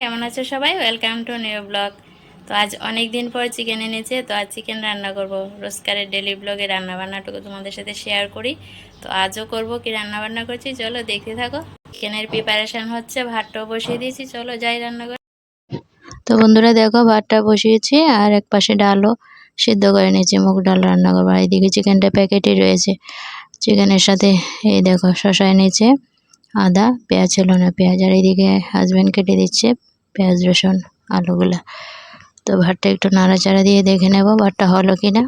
কেমন আছো সবাই? ওয়েলকাম টু নিউ ব্লগ তো আজ অনেক দিন পর চিকেন এনেছে, তো আজ চিকেন রান্না করব। রোজকারের ডেলি ব্লগে রান্না বান্নাটুকু তোমাদের সাথে শেয়ার করি। তো আজও করব কি রান্না বান্না করছি, চলো দেখতে থাকো। চিকেনের প্রিপারেশন হচ্ছে, ভাতটাও বসিয়ে দিয়েছি, চলো যাই রান্না করে তো বন্ধুরা দেখো, ভাতটা বসিয়েছি, আর এক পাশে ডালও সিদ্ধ করে নিয়েছি মুগ ডাল রান্না করব। এইদিকে চিকেনটা প্যাকেটই রয়েছে। চিকেনের সাথে এই দেখো শশায় নিচে আদা, পেঁয়াজ ছিল না পেঁয়াজ। আর এদিকে হাজব্যান্ড কেটে দিচ্ছে পেঁয়াজ, রসুন, আলুগুলা। তো ভাতটা একটু নাড়াচাড়া দিয়ে দেখে নেব ভাতটা হলো কি না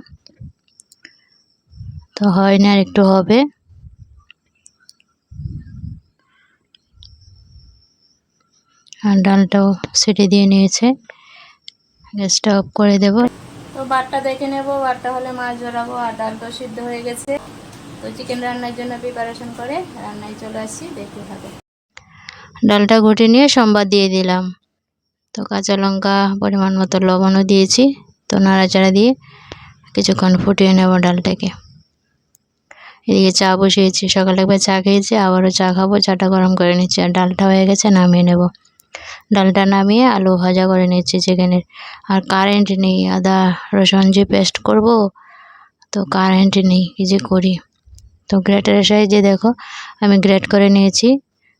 তো হয় না আর একটু হবে। আর ডালটাও সিটি দিয়ে নিয়েছে। গ্যাসটা অফ করে দেব। তো ভাতটা দেখে নেব, ভাতটা হলে মাছ ধরাবো। আর ডালটাও সিদ্ধ হয়ে গেছে। তো চিকেন রান্নার জন্য প্রিপারেশন করে রান্নায় চলে আসছি, দেখতে থাকো। ডালটা ঘুটে নিয়ে সম্বাদ দিয়ে দিলাম। তো কাঁচা লঙ্কা পরিমাণ মতো লবণও দিয়েছি। তো নাড়াচাড়া দিয়ে কিছুক্ষণ ফুটিয়ে নেব ডালটাকে। এদিকে চা বসিয়েছি। সকালে একবার চা খেয়েছি, আবারও চা খাব। চাটা গরম করে নিচ্ছি আর ডালটা হয়ে গেছে, নামিয়ে নেব। ডালটা নামিয়ে আলু ভাজা করে নিচ্ছি চিকেনের। আর কারেন্ট নেই, আদা, রসুন যে পেস্ট করব, তো কারেন্ট নেই, কি যে করি। তো গ্রেটারের সাহায্যে দেখো, আমি গ্রেট করে নিয়েছি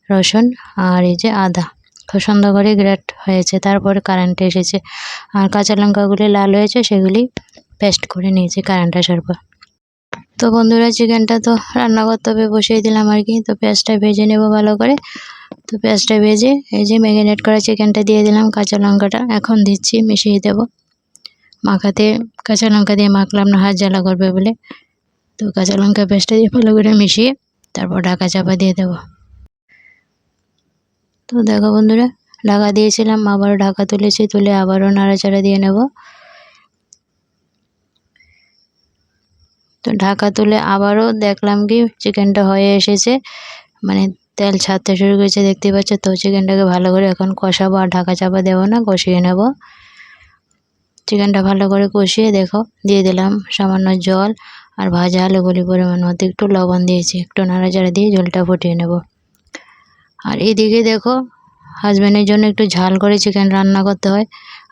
রসুন আর এই যে আদা। খুব সুন্দর করে গ্রেট হয়েছে, তারপর কারেন্ট এসেছে। আর কাঁচা লঙ্কাগুলি লাল হয়েছে, সেগুলি পেস্ট করে নিয়েছি কারেন্ট আসার পর তো বন্ধুরা, চিকেনটা তো রান্না করতে হবে বসিয়ে দিলাম আর কি। তো পেঁয়াজটা ভেজে নেব ভালো করে। তো পেঁয়াজটা ভেজে এই যে ম্যাগিনেট করা চিকেনটা দিয়ে দিলাম কাঁচা লঙ্কাটা। এখন দিচ্ছি, মিশিয়ে দেব। মাখাতে, কাঁচা লঙ্কা দিয়ে মাখলাম না, হাত জ্বালা করবে বলে। তো কাঁচা লঙ্কা পেস্টটা দিয়ে ভালো করে মিশিয়ে তারপর ঢাকা চাপা দিয়ে দেবো। তো দেখো বন্ধুরা, ঢাকা দিয়েছিলাম, আবারও ঢাকা তুলেছি, তুলে আবারও নাড়াচাড়া দিয়ে নেব। তো ঢাকা তুলে আবারও দেখলাম কি চিকেনটা হয়ে এসেছে মানে তেল ছাড়তে শুরু করেছে দেখতে পাচ্ছ তো চিকেনটাকে ভালো করে এখন কষাবো আর ঢাকা চাপা দেবো না, কষিয়ে নেব। চিকেনটা ভালো করে কষিয়ে দেখো, দিয়ে দিলাম সামান্য জল আর ভাজা আলুগুলি পরিমাণ মতো একটু লবণ দিয়েছি, একটু নাড়াচাড়া দিয়ে জলটা ফুটিয়ে নেব। আর এদিকে দেখো হাজব্যান্ডের জন্য একটু ঝাল করে চিকেন রান্না করতে হয়,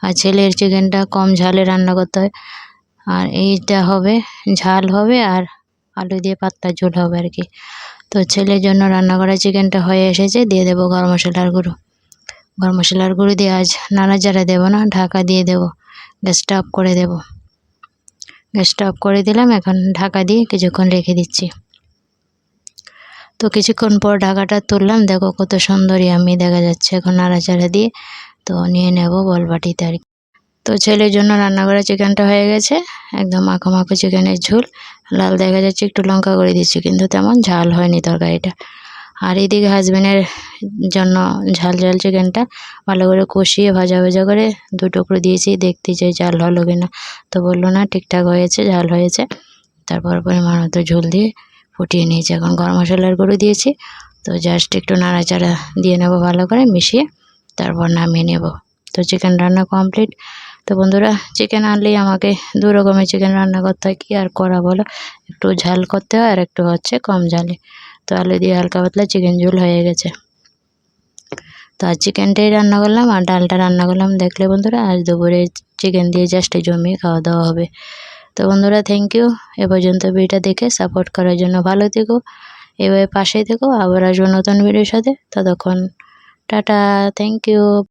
আর ছেলের চিকেনটা কম ঝালে রান্না করতে হয়। আর এইটা হবে, ঝাল হবে আর আলু দিয়ে পাত্তার ঝোল হবে আর কি। তো ছেলের জন্য রান্না করা চিকেনটা হয়ে এসেছে, দিয়ে দেবো গরম মশলার গুঁড়ো। গরম মশলার গুঁড়ো দিয়ে আজ নাড়াচাড়া দেবো না, ঢাকা দিয়ে দেবো গ্যাসটা অফ করে দেব। গ্যাসটা অফ করে দিলাম, এখন ঢাকা দিয়ে কিছুক্ষণ রেখে দিচ্ছি। তো কিছুক্ষণ পর ঢাকাটা তুললাম, দেখো কত সুন্দরী আমি দেখা যাচ্ছে। এখন নাড়াচাড়া দিয়ে তো নিয়ে নেব বলবাটিতে আর তো ছেলের জন্য রান্না করা চিকেনটা হয়ে গেছে, একদম মাখো মাখো চিকেনের ঝোল। লাল দেখা যাচ্ছে একটু লঙ্কা করে দিচ্ছি, কিন্তু তেমন ঝাল হয়নি তরকারিটা। আর এদিকে হাজবেন্ডের জন্য ঝাল ঝাল চিকেনটা ভালো করে কষিয়ে ভাজা ভাজা করে দু টুকরো দিয়েছি। দেখতে চাই ঝাল হলো কিনা। তো বলল, না, ঠিকঠাক হয়েছে, ঝাল হয়েছে। তারপর পরিমাণ মতো ঝোল দিয়ে ফুটিয়ে নিয়েছি। এখন গরম মশলার গুঁড়ো দিয়েছি। তো জাস্ট একটু নাড়াচাড়া দিয়ে নেব ভালো করে মিশিয়ে তারপর নামিয়ে নেব। তো চিকেন রান্না কমপ্লিট তো বন্ধুরা চিকেন আনলেই আমাকে দু রকমের চিকেন রান্না করতে হয়। কী আর করা বলো? একটু ঝাল করতে হয় আর একটু হচ্ছে কম ঝালে। তো আলু দিয়ে হালকা পাতলা চিকেন ঝোল হয়ে গেছে। তো আর চিকেনটাই রান্না করলাম আর ডালটা রান্না করলাম। দেখলে বন্ধুরা, আজ দুপুরে চিকেন দিয়ে জাস্ট জমিয়ে খাওয়া দাওয়া হবে। তো বন্ধুরা থ্যাংক ইউ এ পর্যন্ত ভিডিওটা দেখে সাপোর্ট করার জন্য ভালো থেকো। এভাবে পাশেই থেকো। আবার আসব নতুন ভিডিওর সাথে। ততক্ষণ, টাটা। Thank you